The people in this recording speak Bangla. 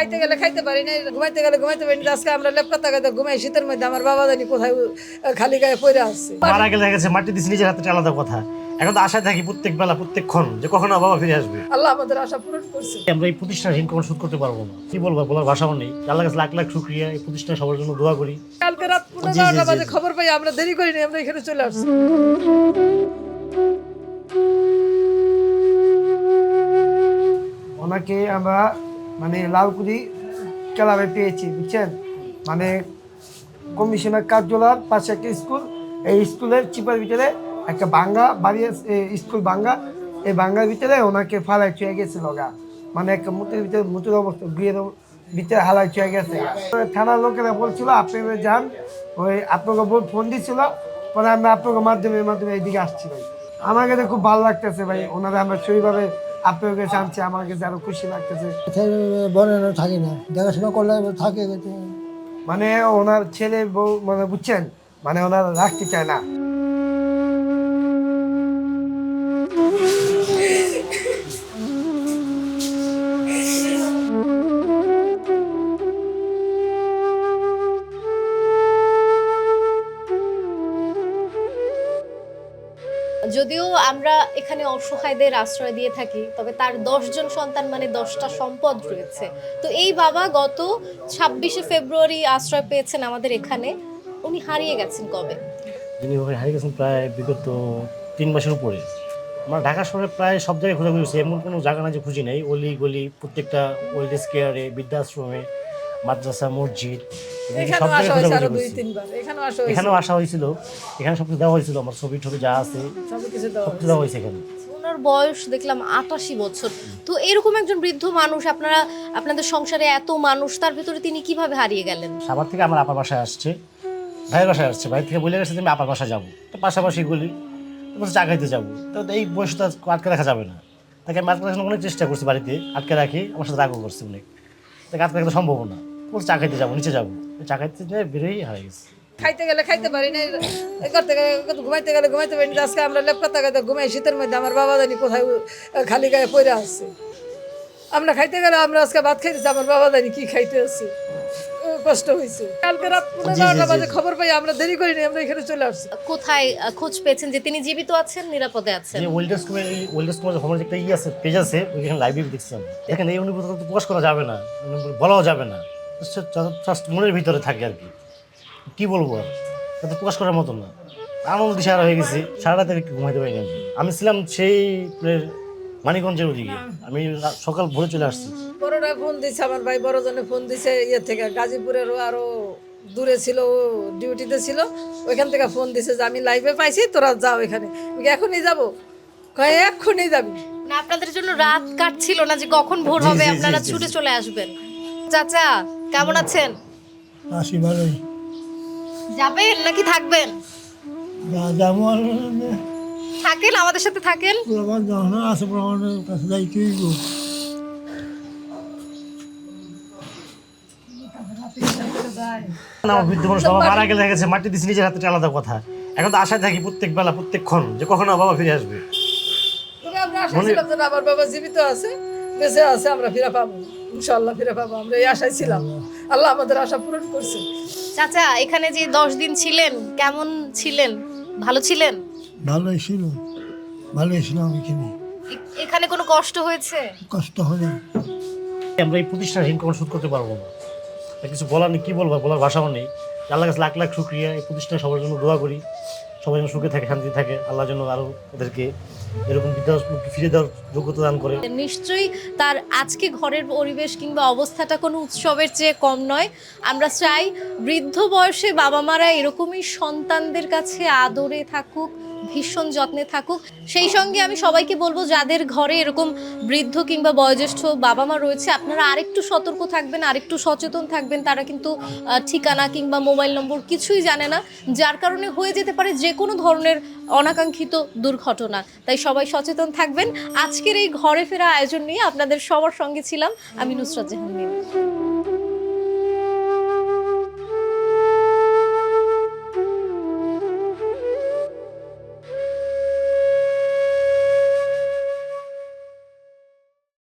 খাইতে গেলে খাইতে পারি না ঘুমাইতে গেলে ঘুমাইতে পারি না আজকে আমরা লেপকা তাকাতে ঘুমাই শীতের মধ্যে আমার বাবা জানি কোথায় খালি গায়ে পড়ে আসছে মারা গেলে গেছে মাটি দিচ্ছে নিজের হাতে আলাদা কথা। এখন তো আশায় থাকি প্রত্যেক বেলা প্রত্যেকক্ষণ যে কখনো বাবা ফিরে আসবে। আল্লাহ আমাদের আশা পূরণ করছে। আমরা এই প্রতিষ্ঠান ঋণ কখনো শোধ করতে পারব না। কি বলব বলার ভাষাও নেই। আল্লাহ কাছে লাখ লাখ শুক্রিয়া এই প্রতিষ্ঠান সবার জন্য দোয়া করি। কালকে রাত পনেরো বাজে খবর পাই আমরা দেরি করি করিনি আমরা এখানে চলে আসছি। ওনাকে আমরা মানে লালকুড়ি ক্লাবে পেয়েছি, বুঝছেন? মানে কমিশনার কার্যালয়ের পাশে একটা স্কুল, এই স্কুলের চিপার ভিতরে একটা বাঙ্গা বাড়ি স্কুল বাঙ্গা, এই বাঙ্গার ভিতরে ওনাকে ফালাই চুয়ে গেছিল গা। মানে একটা মুতের ভিতরে মুতের অবস্থা, বিয়ের ভিতরে হালাই চুয়ে গেছে। থানার লোকেরা বলছিল, আপনারা যান, ওই আপনাকে ফোন দিছিল, পরে আমরা আপনাকে মাধ্যমে মাধ্যমে এইদিকে আসছি ভাই। আমার কাছে খুব ভালো লাগতেছে ভাই, ওনারা আমরা সেইভাবে আপনার কাছে আনছে আমার কাছে আরও খুশি লাগতেছে। বনে থাকি না দেখাশোনা করলে থাকে মানে ওনার ছেলে বউ মানে বুঝছেন? মানে ওনার রাখতে চায় না। আমরা এখানে অসহায়দের আশ্রয় দিয়ে থাকি, তবে তার দশজন সন্তান মানে দশটা সম্পদ রয়েছে। তো এই বাবা গত ছাব্বিশে ফেব্রুয়ারি আশ্রয় পেয়েছেন আমাদের এখানে। উনি হারিয়ে গেছেন কবে? যিনি হারিয়ে গেছেন প্রায় বিগত তিন মাসের উপরে। আমরা ঢাকা শহরে প্রায় সব জায়গায় খোঁজা খুঁজেছি এমন কোনো জায়গা না যে খুঁজি নেই। অলি গলি প্রত্যেকটা ওল্ড এজ কেয়ারে বৃদ্ধাশ্রমে মাদ্রাসা মসজিদ এখানেও আসা হয়েছিল। এখানে সব কিছু দেওয়া হয়েছিল। আমার ছবি টবি যা আছে সব কিছু দেওয়া হয়েছে। এখানে। ওনার বয়স দেখলাম আটাশি বছর। তো এরকম একজন বৃদ্ধ মানুষ আপনারা আপনাদের সংসারে এত মানুষ তার ভিতরে তিনি কীভাবে হারিয়ে গেলেন? সাবার থেকে আমার আপার বাসায় আসছে। ভাইয়ের বাসায় আসছে। ভাই থেকে বলে গেছে যে আমি আপার বাসায় যাব। তো পাশাপাশি গলি তো বলছে যাব। তো এই বয়সটা আটকে রাখা যাবে না। তাকে আমি আটকে রাখার অনেক চেষ্টা করছি বাড়িতে আটকে রাখি। আমার সাথে রাগও করছে অনেক। তাকে আটকে রাখতে সম্ভব না। বলছে চাকাইতে যাব নিচে যাব। চাকাইতে যেয়ে বেরোই হারিয়ে গেছে। খাইতে গেলে খাইতে পারি না করতে গেলে ঘুমাইতে গেলে ঘুমাইতে পারি না আজকে আমরা লেপকা তাকাতে ঘুমাই শীতের মধ্যে আমার বাবা জানি কোথায় খালি গায়ে পড়ে আসছে আমরা খাইতে গেলে আমরা আজকে ভাত খাইতেছি আমার বাবা জানি কি খাইতে আসছে কষ্ট হয়েছে কালকে রাত পনেরো জি, জি, বারোটা জি, বাজে খবর পাই আমরা দেরি করিনি আমরা এখানে চলে আসছি। কোথায় খোঁজ পেয়েছেন যে তিনি জীবিত আছেন নিরাপদে আছেন? যে ওয়েল্ডার্স কুমের এই ওয়েল্ডার্স হোমের একটা ই আছে পেজ আছে ওইখানে লাইভে দেখছিলাম এখানে এই অনুভূতি তো প্রকাশ করা যাবে না বলাও যাবে না। জাস্ট মনের ভিতরে থাকে আর কি। কি বলব আর? এটা তো প্রকাশ করার মতো না। আনন্দ দিশারা হয়ে গেছি সারা রাতে ঘুমাইতে পারি না আমি। ছিলাম সেই মানিকগঞ্জের ওদিকে। আমি সকাল ভোরে চলে আসছি। বড়রা ফোন দিছে আমার ভাই বড়জনে ফোন দিছে ইয়ে থেকে গাজীপুরেরও আরও দূরে ছিল ও ডিউটিতে ছিল। ওইখান থেকে ফোন দিছে যে আমি লাইভে পাইছি তোরা যাও এখানে। আমি এখনই যাব? কয় এক্ষুনি যাবি। না আপনাদের জন্য রাত কাটছিল না যে কখন ভোর হবে আপনারা ছুটে চলে আসবেন। চাচা কেমন আছেন? আসি ভালোই। যাবেন নাকি থাকবেন? যেমন থাকেন আমাদের সাথে থাকেন। প্রমাণ যখন আছে প্রমাণের কাছে যাইতেই বাবা মারা গেলে গেছে মাটি দিচ্ছে নিজের হাতে আলাদা কথা। এখন তো আশায় থাকি প্রত্যেক বেলা প্রত্যেকক্ষণ যে কখনো বাবা ফিরে আসবে। আমার বাবা জীবিত আছে। বেঁচে আছে আমরা ফিরে পাবো ইনশাল্লাহ ফিরে পাবো আমরা এই আশায় ছিলাম। আল্লাহ আমাদের আশা পূরণ করছে। চাচা এখানে যে দশ দিন ছিলেন কেমন ছিলেন? ভালো ছিলেন? ভালোই ছিল। ভালোই ছিল এখানে। এ- এখানে কোনো কষ্ট হয়েছে? কষ্ট হয় না আমরা এই প্রতিষ্ঠান ঋণ কখনো শোধ করতে পারব না। আর কিছু বলার নেই কী বলব বলার ভাষাও নেই। আল্লাহ কাছে লাখ লাখ শুক্রিয়া। এই প্রতিষ্ঠানে সবার জন্য দোয়া করি। সবাই যেন সুখে থাকে শান্তি থাকে। আল্লাহ যেন আরও ওদেরকে এরকম ফিরে যোগ্যতা করে? নিশ্চয়ই তার আজকে ঘরের পরিবেশ কিংবা অবস্থাটা কোনো উৎসবের চেয়ে কম নয়। আমরা চাই বৃদ্ধ বয়সে বাবা মারা এরকমই সন্তানদের কাছে আদরে থাকুক ভীষণ যত্নে থাকুক। সেই সঙ্গে আমি সবাইকে বলব, যাদের ঘরে এরকম বৃদ্ধ কিংবা বয়োজ্যেষ্ঠ বাবা মা রয়েছে, আপনারা আরেকটু সতর্ক থাকবেন, আরেকটু সচেতন থাকবেন। তারা কিন্তু ঠিকানা কিংবা মোবাইল নম্বর কিছুই জানে না, যার কারণে হয়ে যেতে পারে যে কোনো ধরনের অনাকাঙ্ক্ষিত দুর্ঘটনা। তাই সবাই সচেতন থাকবেন। আজকের এই ঘরে ফেরা আয়োজন নিয়ে আপনাদের সবার সঙ্গে ছিলাম আমি নুসরাত জাহান।